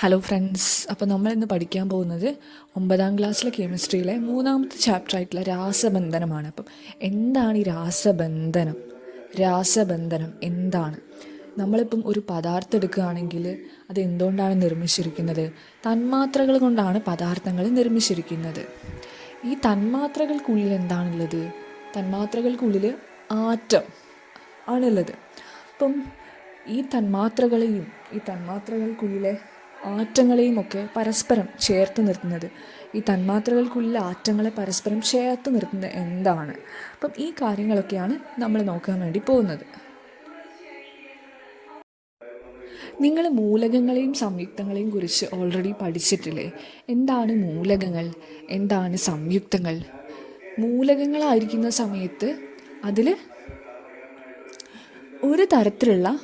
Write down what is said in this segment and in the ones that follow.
Hello friends അപ്പോൾ നമ്മൾ ഇന്ന് പഠിക്കാൻ പോകുന്നത് ഒമ്പതാം ക്ലാസ്സിലെ കെമിസ്ട്രിയിലെ മൂന്നാമത്തെ ചാപ്റ്റർ ആയിട്ടുള്ള രാസബന്ധനമാണ്. അപ്പം എന്താണ് ഈ രാസബന്ധനം? രാസബന്ധനം എന്താണ്? നമ്മളിപ്പം ഒരു പദാർത്ഥം എടുക്കുകയാണെങ്കിൽ അത് എന്തുകൊണ്ടാണ് നിർമ്മിച്ചിരിക്കുന്നത്? തന്മാത്രകൾ കൊണ്ടാണ് പദാർത്ഥങ്ങൾ നിർമ്മിച്ചിരിക്കുന്നത്. ഈ തന്മാത്രകൾക്കുള്ളിൽ എന്താണുള്ളത്? തന്മാത്രകൾക്കുള്ളിൽ ആറ്റം ആണുള്ളത്. അപ്പം ഈ തന്മാത്രകളെയും ഈ തന്മാത്രകൾക്കുള്ളിലെ ആറ്റങ്ങളെയും ഒക്കെ പരസ്പരം ചേർത്ത് നിർത്തുന്നത്. ഈ തന്മാത്രകൾക്കുള്ള ആറ്റങ്ങളെ പരസ്പരം ചേർത്ത് നിർത്തുന്നത് എന്താണ്? അപ്പം ഈ കാര്യങ്ങളൊക്കെയാണ് നമ്മൾ നോക്കാൻ വേണ്ടി പോകുന്നത്. നിങ്ങൾ മൂലകങ്ങളെയും സംയുക്തങ്ങളെയും കുറിച്ച് ഓൾറെഡി പഠിച്ചിട്ടില്ലേ? എന്താണ് മൂലകങ്ങൾ? എന്താണ് സംയുക്തങ്ങൾ? മൂലകങ്ങളായിരിക്കുന്ന സമയത്ത് അതിൽ ഒരു തരത്തിലുള്ള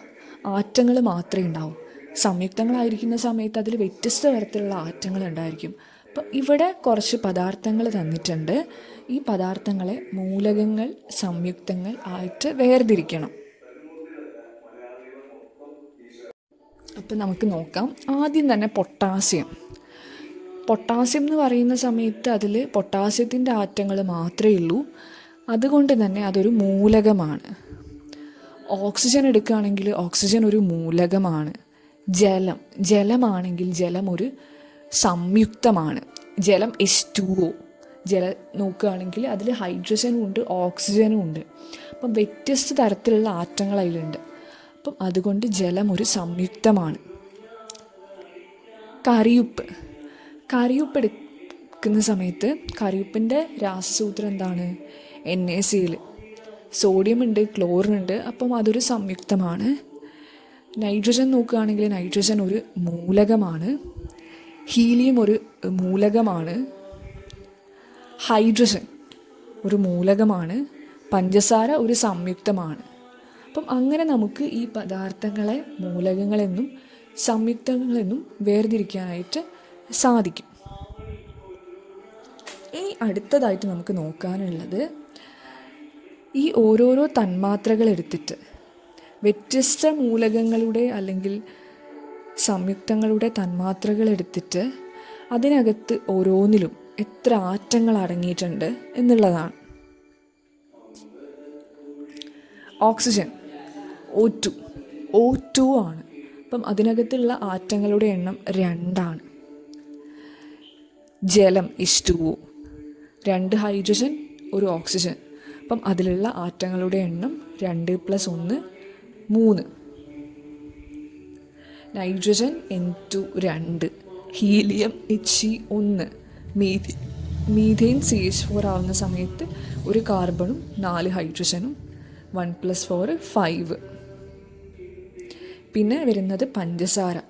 ആറ്റങ്ങൾ മാത്രമേ ഉണ്ടാവൂ. സംയുക്തങ്ങളായിരിക്കുന്ന സമയത്ത് അതിൽ വ്യത്യസ്ത തരത്തിലുള്ള ആറ്റങ്ങൾ ഉണ്ടായിരിക്കും. അപ്പം ഇവിടെ കുറച്ച് പദാർത്ഥങ്ങൾ തന്നിട്ടുണ്ട്. ഈ പദാർത്ഥങ്ങളെ മൂലകങ്ങൾ സംയുക്തങ്ങൾ ആയിട്ട് വേർതിരിക്കണം. അപ്പം നമുക്ക് നോക്കാം. ആദ്യം തന്നെ പൊട്ടാസ്യം. പൊട്ടാസ്യം എന്ന് പറയുന്ന സമയത്ത് അതിൽ പൊട്ടാസ്യത്തിന്റെ ആറ്റങ്ങൾ മാത്രമേ ഉള്ളൂ. അതുകൊണ്ട് തന്നെ അതൊരു മൂലകമാണ്. ഓക്സിജൻ എടുക്കുകയാണെങ്കിൽ ഓക്സിജൻ ഒരു മൂലകമാണ്. ജലം. ജലമാണെങ്കിൽ ജലം ഒരു സംയുക്തമാണ്. ജലം എസ് ടു ഒ ജല നോക്കുകയാണെങ്കിൽ അതിൽ ഹൈഡ്രജനും ഉണ്ട് ഓക്സിജനും ഉണ്ട്. അപ്പം വ്യത്യസ്ത തരത്തിലുള്ള ആറ്റങ്ങൾ അതിലുണ്ട്. അപ്പം അതുകൊണ്ട് ജലം ഒരു സംയുക്തമാണ്. കറിയുപ്പ്. കറിയുപ്പ് എടുക്കുന്ന സമയത്ത് കറിയുപ്പിന്റെ രാസസൂത്രം എന്താണ്? എൻ എ സിയിൽ സോഡിയം ഉണ്ട് ക്ലോറിൻ ഉണ്ട്. അപ്പം അതൊരു സംയുക്തമാണ്. നൈട്രജൻ നോക്കുകയാണെങ്കിൽ നൈട്രജൻ ഒരു മൂലകമാണ്. ഹീലിയം ഒരു മൂലകമാണ്. ഹൈഡ്രജൻ ഒരു മൂലകമാണ്. പഞ്ചസാര ഒരു സംയുക്തമാണ്. അപ്പം അങ്ങനെ നമുക്ക് ഈ പദാർത്ഥങ്ങളെ മൂലകങ്ങളെന്നും സംയുക്തങ്ങളെന്നും വേർതിരിക്കാനായിട്ട് സാധിക്കും. ഇനി അടുത്തതായിട്ട് നമുക്ക് നോക്കാനുള്ളത് ഈ ഓരോരോ തന്മാത്രകൾ എടുത്തിട്ട് വ്യത്യസ്ത മൂലകങ്ങളുടെ അല്ലെങ്കിൽ സംയുക്തങ്ങളുടെ തന്മാത്രകൾ എടുത്തിട്ട് അതിനകത്ത് ഓരോന്നിലും എത്ര ആറ്റങ്ങൾ അടങ്ങിയിട്ടുണ്ട് എന്നുള്ളതാണ്. Oxygen O two O two ആണ്. അപ്പം അതിനകത്തുള്ള ആറ്റങ്ങളുടെ എണ്ണം രണ്ടാണ്. ജലം ഇഷ് രണ്ട് ഹൈഡ്രജൻ ഒരു ഓക്സിജൻ. അപ്പം അതിലുള്ള ആറ്റങ്ങളുടെ എണ്ണം രണ്ട് പ്ലസ് ഒന്ന് മൂന്ന്. നൈട്രജൻ എൻ ടു രണ്ട്. ഹീലിയം എച്ച് ഇ ഒന്ന്. മീഥി മീഥെയിൻ സി എച്ച് ഫോർ ആവുന്ന സമയത്ത് ഒരു കാർബണും നാല് ഹൈഡ്രജനും വൺ പ്ലസ് ഫോർ ഫൈവ്. പിന്നെ വരുന്നത് പഞ്ചസാര.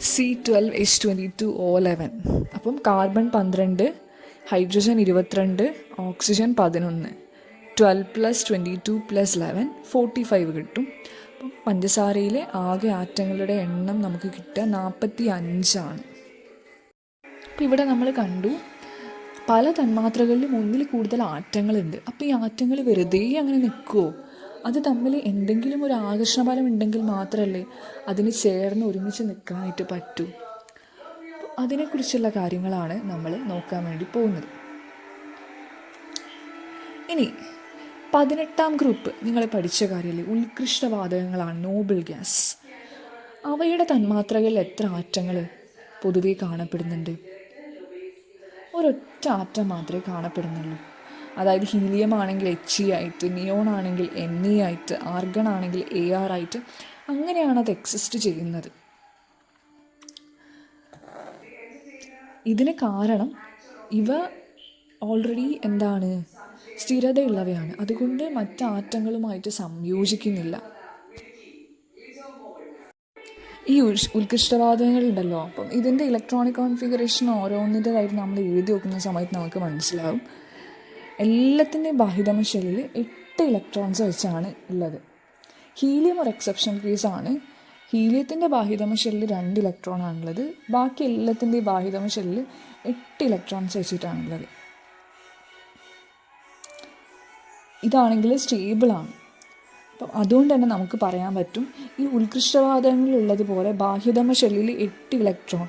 C twelve H twenty two O eleven. അപ്പം കാർബൺ പന്ത്രണ്ട് ഹൈഡ്രജൻ ഇരുപത്തിരണ്ട് ഓക്സിജൻ പതിനൊന്ന്. Twelve plus twenty two plus eleven forty five കിട്ടും. അപ്പം പഞ്ചസാരയിലെ ആകെ ആറ്റങ്ങളുടെ എണ്ണം നമുക്ക് കിട്ടുക നാൽപ്പത്തി അഞ്ചാണ് അപ്പം ഇവിടെ നമ്മൾ കണ്ടു പല തന്മാത്രകളിലും ഒന്നിൽ കൂടുതൽ ആറ്റങ്ങളുണ്ട്. അപ്പോൾ ഈ ആറ്റങ്ങൾ വെറുതെ അങ്ങനെ നിൽക്കുമോ അത് തമ്മിൽ എന്തെങ്കിലും ഒരു ആകർഷണബലം ഉണ്ടെങ്കിൽ മാത്രമല്ലേ അതിന് ചേർന്ന് ഒരുമിച്ച് നിൽക്കാനായിട്ട് പറ്റൂ. അതിനെക്കുറിച്ചുള്ള കാര്യങ്ങളാണ് നമ്മൾ നോക്കാൻ വേണ്ടി പോകുന്നത്. ഇനി പതിനെട്ടാം ഗ്രൂപ്പ് നിങ്ങൾ പഠിച്ച കാര്യമല്ലേ ഉത്കൃഷ്ടവാതകങ്ങളാണ് നോബിൾ ഗ്യാസ് അവയുടെ തന്മാത്രകളിൽ എത്ര ആറ്റങ്ങൾ പൊതുവെ കാണപ്പെടുന്നുണ്ട്? ഒരൊറ്റ ആറ്റം മാത്രമേ കാണപ്പെടുന്നുള്ളൂ. അതായത് ഹീലിയം ആണെങ്കിൽ എച്ച് ഇ ആയിട്ട് നിയോൺ ആണെങ്കിൽ എൻ ഇ ആയിട്ട് ആർഗൺ ആണെങ്കിൽ എ ആർ ആയിട്ട് അങ്ങനെയാണ് അത് എക്സിസ്റ്റ് ചെയ്യുന്നത്. ഇതിന് കാരണം ഇവ ഓൾറെഡി എന്താണ്? സ്ഥിരതയുള്ളവയാണ്. അതുകൊണ്ട് മറ്റ് ആറ്റങ്ങളുമായിട്ട് സംയോജിക്കുന്നില്ല. ഈ ഉത്കൃഷ്ടവാദങ്ങളുണ്ടല്ലോ. അപ്പം ഇതിന്റെ ഇലക്ട്രോണിക് കോൺഫിഗറേഷൻ ഓരോന്നിന്റെതായിട്ട് നമ്മൾ എഴുതി നോക്കുന്ന സമയത്ത് നമുക്ക് മനസ്സിലാവും. എല്ലാത്തിന്റെയും ബാഹ്യതമ ഷെല്ലിൽ എട്ട് ഇലക്ട്രോൺസ് വെച്ചാണ് ഉള്ളത്. ഹീലിയം ഒരു എക്സെപ്ഷൻ കേസാണ് ഹീലിയത്തിന്റെ ബാഹ്യതമ ഷെല്ലിൽ രണ്ട് ഇലക്ട്രോൺ ആണുള്ളത്. ബാക്കി എല്ലാത്തിന്റെയും ബാഹ്യതമ ഷെല്ലിൽ എട്ട് ഇലക്ട്രോൺസ് വെച്ചിട്ടാണുള്ളത്. ഇതാണെങ്കിൽ സ്റ്റേബിളാണ് അപ്പം അതുകൊണ്ട് തന്നെ നമുക്ക് പറയാൻ പറ്റും ഈ ഉത്കൃഷ്ടവാദങ്ങളിലുള്ളതുപോലെ ബാഹ്യതമ ഷെല്ലിൽ എട്ട് ഇലക്ട്രോൺ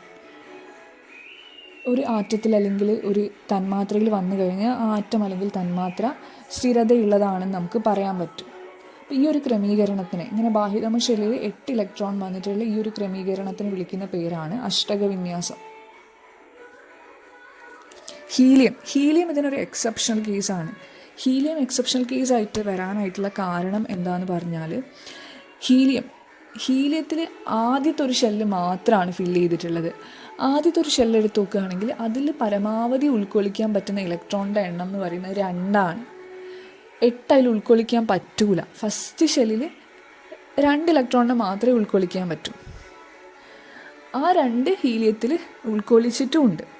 ഒരു ആറ്റത്തിൽ അല്ലെങ്കിൽ ഒരു തന്മാത്രയിൽ വന്നു കഴിഞ്ഞാൽ ആ ആറ്റം അല്ലെങ്കിൽ തന്മാത്ര സ്ഥിരതയുള്ളതാണെന്ന് നമുക്ക് പറയാൻ പറ്റും. അപ്പോൾ ഈ ഒരു ക്രമീകരണത്തിന് ഇങ്ങനെ ബാഹ്യതമ ഷെല്ലിൽ എട്ട് ഇലക്ട്രോൺ വന്നിട്ടുള്ള ഈ ഒരു ക്രമീകരണത്തിന് വിളിക്കുന്ന പേരാണ് അഷ്ടക വിന്യാസം ഹീലിയം. ഹീലിയം ഇതിനൊരു എക്സെപ്ഷണൽ കേസാണ് ഹീലിയം എക്സെപ്ഷണൽ കേസ് ആയിട്ട് വരാനായിട്ടുള്ള കാരണം എന്താണെന്ന് പറഞ്ഞാൽ ഹീലിയം. ഹീലിയത്തിൽ ആദ്യത്തെ ഒരു ഷെല്ല് മാത്രമാണ് ഫിൽ ചെയ്തിട്ടുള്ളത്. ആദ്യത്തെ ഒരു ഷെല്ല് എടുത്ത് നോക്കുകയാണെങ്കിൽ അതിൽ പരമാവധി ഉൾക്കൊള്ളിക്കാൻ പറ്റുന്ന ഇലക്ട്രോണിന്റെ എണ്ണം എന്ന് പറയുന്നത് രണ്ടാണ്. എട്ട് അതിൽ ഉൾക്കൊള്ളിക്കാൻ പറ്റൂല. ഫസ്റ്റ് ഷെല്ലിൽ രണ്ട് ഇലക്ട്രോണിനെ മാത്രമേ ഉൾക്കൊള്ളിക്കാൻ പറ്റൂ. ആ രണ്ട് ഹീലിയത്തിൽ ഉൾക്കൊള്ളിച്ചിട്ടുമുണ്ട്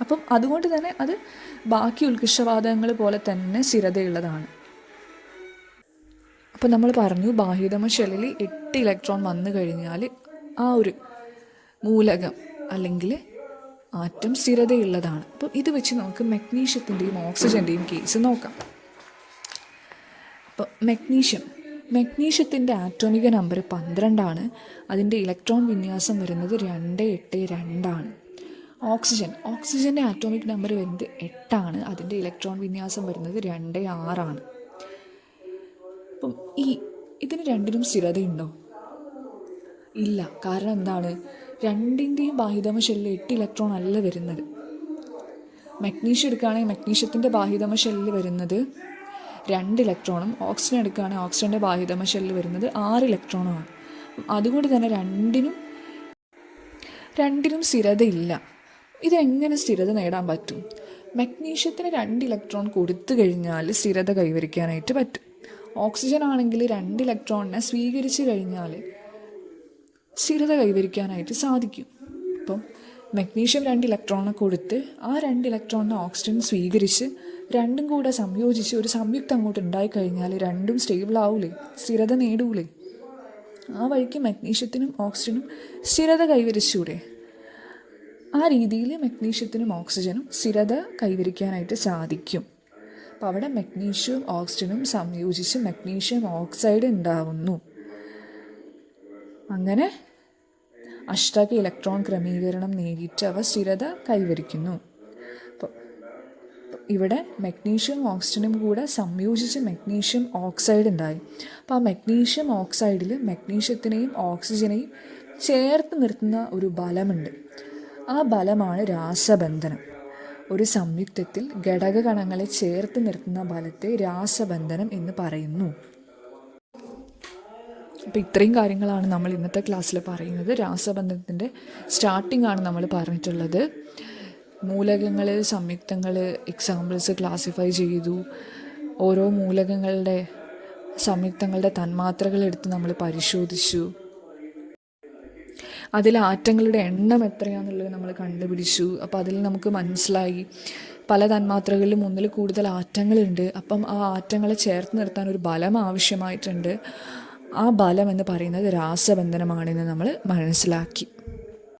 അപ്പം അതുകൊണ്ട് തന്നെ അത് ബാക്കി ഉത്കൃഷ്ടവാദങ്ങൾ പോലെ തന്നെ സ്ഥിരതയുള്ളതാണ്. അപ്പം നമ്മൾ പറഞ്ഞു ബാഹ്യതമ ഷെല്ലിൽ എട്ട് ഇലക്ട്രോൺ വന്നു കഴിഞ്ഞാൽ ആ ഒരു മൂലകം അല്ലെങ്കിൽ ആറ്റം സ്ഥിരതയുള്ളതാണ്. അപ്പം ഇത് വെച്ച് നമുക്ക് മെഗ്നീഷ്യത്തിന്റെയും ഓക്സിജന്റെയും കേസ് നോക്കാം. അപ്പോൾ മെഗ്നീഷ്യം. മെഗ്നീഷ്യത്തിന്റെ ആറ്റോമിക നമ്പർ പന്ത്രണ്ടാണ്. അതിന്റെ ഇലക്ട്രോൺ വിന്യാസം വരുന്നത് രണ്ട് എട്ട് രണ്ടാണ് ഓക്സിജൻ. ഓക്സിജന്റെ ആറ്റോമിക് നമ്പർ വരുന്നത് എട്ടാണ്. അതിന്റെ ഇലക്ട്രോൺ വിന്യാസം വരുന്നത് രണ്ട് ആറാണ്. അപ്പം ഈ ഇതിന് രണ്ടിനും സ്ഥിരതയുണ്ടോ? ഇല്ല. കാരണം എന്താണ്? രണ്ടിന്റെയും ബാഹ്യതമ ഷെല്ലിൽ എട്ട് ഇലക്ട്രോൺ അല്ല വരുന്നത്. മഗ്നീഷ്യം എടുക്കുകയാണെങ്കിൽ മഗ്നീഷ്യത്തിന്റെ ബാഹ്യതമ ഷെല്ലിൽ വരുന്നത് രണ്ട് ഇലക്ട്രോണും ഓക്സിജൻ എടുക്കുകയാണെങ്കിൽ ഓക്സിജന്റെ ബാഹ്യതമ ഷെല്ലിൽ വരുന്നത് ആറ് ഇലക്ട്രോണുമാണ് അതുകൊണ്ട് തന്നെ രണ്ടിനും രണ്ടിനും സ്ഥിരതയില്ല. ഇതെങ്ങനെ സ്ഥിരത നേടാൻ പറ്റും? മഗ്നീഷ്യത്തിന് രണ്ട് ഇലക്ട്രോൺ കൊടുത്തു കഴിഞ്ഞാൽ സ്ഥിരത കൈവരിക്കാനായിട്ട് പറ്റും. ഓക്സിജൻ ആണെങ്കിൽ രണ്ട് ഇലക്ട്രോണിനെ സ്വീകരിച്ചു കഴിഞ്ഞാൽ സ്ഥിരത കൈവരിക്കാനായിട്ട് സാധിക്കും. അപ്പം മഗ്നീഷ്യം രണ്ട് ഇലക്ട്രോണിനെ കൊടുത്ത് ആ രണ്ട് ഇലക്ട്രോണിനെ ഓക്സിജൻ സ്വീകരിച്ച് രണ്ടും കൂടെ സംയോജിച്ച് ഒരു സംയുക്തം അങ്ങോട്ട് ഉണ്ടായിക്കഴിഞ്ഞാൽ രണ്ടും സ്റ്റേബിൾ ആവൂലേ സ്ഥിരത നേടൂലേ. ആ വഴിക്ക് മഗ്നീഷ്യത്തിനും ഓക്സിജനും സ്ഥിരത കൈവരിച്ചൂടെ? ആ രീതിയിൽ മെഗ്നീഷ്യത്തിനും ഓക്സിജനും സ്ഥിരത കൈവരിക്കാനായിട്ട് സാധിക്കും. അപ്പോൾ അവിടെ മെഗ്നീഷ്യവും ഓക്സിജനും സംയോജിച്ച് മെഗ്നീഷ്യം ഓക്സൈഡ് ഉണ്ടാവുന്നു. അങ്ങനെ അഷ്ടക ഇലക്ട്രോൺ ക്രമീകരണം നേടിയിട്ട് അവ സ്ഥിരത കൈവരിക്കുന്നു. ഇവിടെ മെഗ്നീഷ്യം ഓക്സിജനും കൂടെ സംയോജിച്ച് മെഗ്നീഷ്യം ഓക്സൈഡ് ഉണ്ടായി. അപ്പോൾ ആ മെഗ്നീഷ്യം ഓക്സൈഡിൽ മെഗ്നീഷ്യത്തിനെയും ഓക്സിജനെയും ചേർത്ത് നിർത്തുന്ന ഒരു ബലമുണ്ട്. ആ ബലമാണ് രാസബന്ധനം. ഒരു സംയുക്തത്തിൽ ഘടകകണങ്ങളെ ചേർത്ത് നിർത്തുന്ന ബലത്തെ രാസബന്ധനം എന്ന് പറയുന്നു. അപ്പോൾ ഇത്രയും കാര്യങ്ങളാണ് നമ്മൾ ഇന്നത്തെ ക്ലാസ്സിൽ പറയുന്നത്. രാസബന്ധനത്തിന്റെ സ്റ്റാർട്ടിംഗ് ആണ് നമ്മൾ പറഞ്ഞിട്ടുള്ളത്. മൂലകങ്ങൾ സംയുക്തങ്ങൾ എക്സാമ്പിൾസ് ക്ലാസിഫൈ ചെയ്തു. ഓരോ മൂലകങ്ങളുടെ സംയുക്തങ്ങളുടെ തന്മാത്രകൾ എടുത്ത് നമ്മൾ പരിശോധിച്ചു. അതിൽ ആറ്റങ്ങളുടെ എണ്ണം എത്രയാണെന്നുള്ളത് നമ്മൾ കണ്ടുപിടിച്ചു. അപ്പോൾ അതിൽ നമുക്ക് മനസ്സിലായി. പല തന്മാത്രകളിലും ഒന്നിൽ കൂടുതൽ ആറ്റങ്ങളുണ്ട്. അപ്പം ആ ആറ്റങ്ങളെ ചേർത്ത് നിർത്താൻ ഒരു ബലം ആവശ്യമായിട്ടുണ്ട്. ആ ബലം എന്ന് പറയുന്നത് രാസബന്ധനമാണെന്ന് നമ്മൾ മനസ്സിലാക്കി.